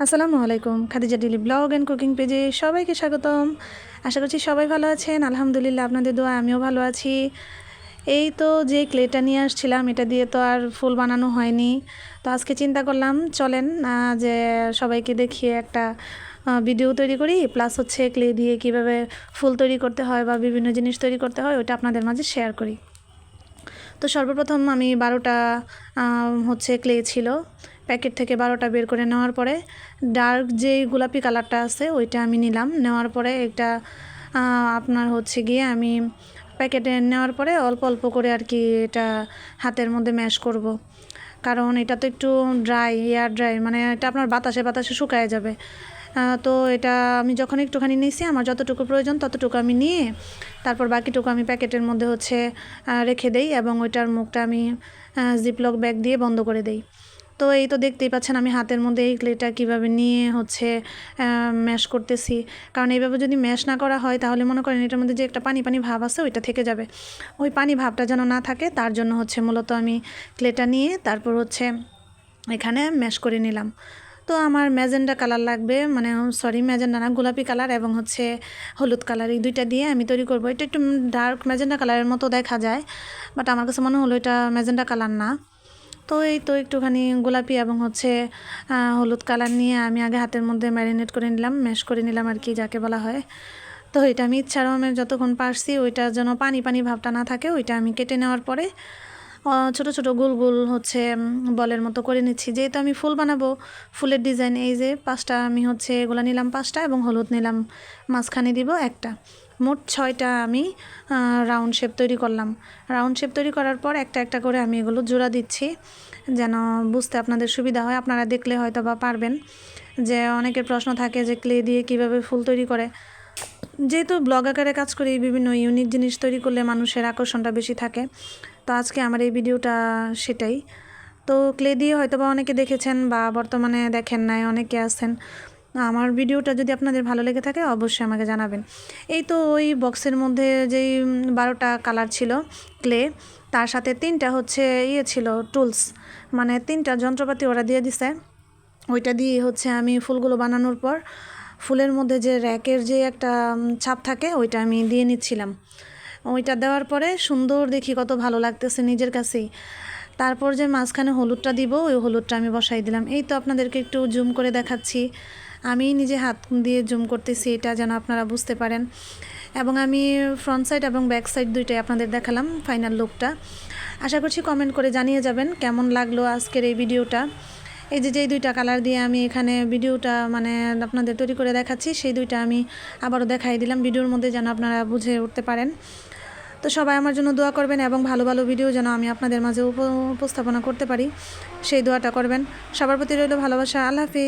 আসসালামু আলাইকুম, Khadija daily blog and cooking পেজে সবাইকে স্বাগতম। আশা করছি সবাই ভালো আছেন। আলহামদুলিল্লাহ আপনাদের দোয়া, আমিও ভালো আছি। এই তো যে ক্লেটা নিয়ে আসছিলাম, এটা দিয়ে তো আর ফুল বানানো হয়নি। তো আজকে চিন্তা করলাম, চলেন যে সবাইকে দেখিয়ে একটা ভিডিও তৈরি করি। প্লাস হচ্ছে ক্লে দিয়ে কীভাবে ফুল তৈরি করতে হয় বা বিভিন্ন জিনিস তৈরি করতে হয় ওটা আপনাদের মাঝে শেয়ার করি। তো সর্বপ্রথম আমি বারোটা হচ্ছে ক্লে ছিল। প্যাকেট থেকে বারোটা বের করে নেওয়ার পরে ডার্ক যে গোলাপি কালারটা আছে ওইটা আমি নিলাম। নেওয়ার পরে একটা আপনার হচ্ছে গিয়ে আমি প্যাকেটে নেওয়ার পরে অল্প অল্প করে আর কি এটা হাতের মধ্যে ম্যাশ করব। কারণ এটা তো একটু ড্রাই, এয়ার ড্রাই মানে এটা আপনার বাতাসে বাতাসে শুকায় যাবে। তো এটা আমি যখন একটুখানি নিয়েছি আমার যতটুকু প্রয়োজন ততটুকু আমি নিয়ে তারপর বাকিটুকু আমি প্যাকেটের মধ্যে হচ্ছে রেখে দেই এবং ওইটার মুখটা আমি জিপলক ব্যাগ দিয়ে বন্ধ করে দেই। তো এই তো দেখতেই পাচ্ছেন আমি হাতের মধ্যে এই ক্লেটা কীভাবে নিয়ে হচ্ছে ম্যাশ করতেছি। কারণ এইভাবে যদি ম্যাশ না করা হয়, তাহলে মনে করেন এটার মধ্যে যে একটা পানি পানি ভাব আছে, ওইটা থেকে যাবে। ওই পানি ভাবটা যেন না থাকে, তার জন্য হচ্ছে মূলত আমি ক্লেটা নিয়ে তারপর হচ্ছে এখানে ম্যাশ করে নিলাম। তো আমার ম্যাজেন্ডা কালার লাগবে মানে সরি, ম্যাজেন্ডা না, গোলাপি কালার এবং হচ্ছে হলুদ কালার, এই দুইটা দিয়ে আমি তৈরি করব। এটা একটু ডার্ক ম্যাজেন্ডা কালারের মতো দেখা যায় বাট আমার কাছে মনে হলো এটা ম্যাজেন্ডা কালার না। তো এই তো একটুখানি গোলাপি এবং হচ্ছে হলুদ কালার নিয়ে আমি আগে হাতের মধ্যে ম্যারিনেট করে নিলাম ম্যাশ করে নিলাম আর কি যাকে বলা হয়। তো এটা আমি ইচ্ছার আমি যতক্ষণ পারছি ওইটা যেন পানি পানি ভাবটা না থাকে, ওইটা আমি কেটে নেওয়ার পরে ছোট ছোট গোল গোল হচ্ছে বলের মতো করে নিচ্ছি। যেহেতু আমি ফুল বানাবো, ফুলের ডিজাইন এই যে, পাঁচটা আমি হচ্ছে এগুলো নিলাম পাঁচটা এবং হলুদ নিলাম, মাঝখানে দিব একটা। মোট ছয়টা আমি রাউন্ড শেপ তৈরি করলাম। রাউন্ড শেপ তৈরি করার পর একটা একটা করে আমি এগুলো জোড়া দিচ্ছি, যেন বুঝতে আপনাদের সুবিধা হয়। আপনারা দেখলে হয়তো বা পারবেন যে অনেকের প্রশ্ন থাকে যে ক্লে দিয়ে কীভাবে ফুল তৈরি করে। যেহেতু ব্লগ আকারে কাজ করি, বিভিন্ন ইউনিক জিনিস তৈরি করলে মানুষের আকর্ষণটা বেশি থাকে। তো আজকে আমার এই ভিডিওটা সেটাই। তো ক্লে দিয়ে হয়তো বা অনেকে দেখেছেন বা বর্তমানে দেখেন নাই, অনেকে আছেন। আমার ভিডিওটা যদি আপনাদের ভালো লেগে থাকে, অবশ্যই আমাকে জানাবেন। এই তো ওই বক্সের মধ্যে যেই বারোটা কালার ছিল ক্লে তার সাথে তিনটা হচ্ছে ইয়ে ছিল টুলস মানে তিনটা যন্ত্রপাতি ওরা দিয়ে দিছে। ওইটা দিয়ে হচ্ছে আমি ফুলগুলো বানানোর পর, ফুলের মধ্যে যে র্যাকের যে একটা ছাপ থাকে, ওইটা আমি দিয়ে নিচ্ছিলাম। ওইটা দেওয়ার পরে সুন্দর দেখি কত ভালো লাগতেছে নিজের কাছেই। তারপর যে মাঝখানে হলুদটা দিব, ওই হলুদটা আমি বসাই দিলাম। এই তো আপনাদেরকে একটু জুম করে দেখাচ্ছি। আমি নিজে হাত দিয়ে জুম করতেছি, এটা যেন আপনারা বুঝতে পারেন। এবং আমি ফ্রন্ট সাইড এবং ব্যাক সাইড দুইটাই আপনাদের দেখালাম ফাইনাল লুকটা আশা করছি কমেন্ট করে জানিয়ে যাবেন কেমন লাগল আজকের এই ভিডিওটা। এই যে, যেই দুইটা কালার দিয়ে আমি এখানে ভিডিওটা মানে আপনাদের তৈরি করে দেখাচ্ছি, সেই দুইটা আমি আবারও দেখাই দিলাম। ভিডিওর মধ্যে যেন আপনারা বুঝে উঠতে পারেন। তো সবাই আমার জন্য দোয়া করবেন এবং ভালো ভালো ভিডিও যেন আমি আপনাদের মাঝে উপ- উপস্থাপনা করতে পারি। সেই দোয়াটা করবেন। সবার প্রতি রইল ভালোবাসা। আল্লাহ হাফিজ।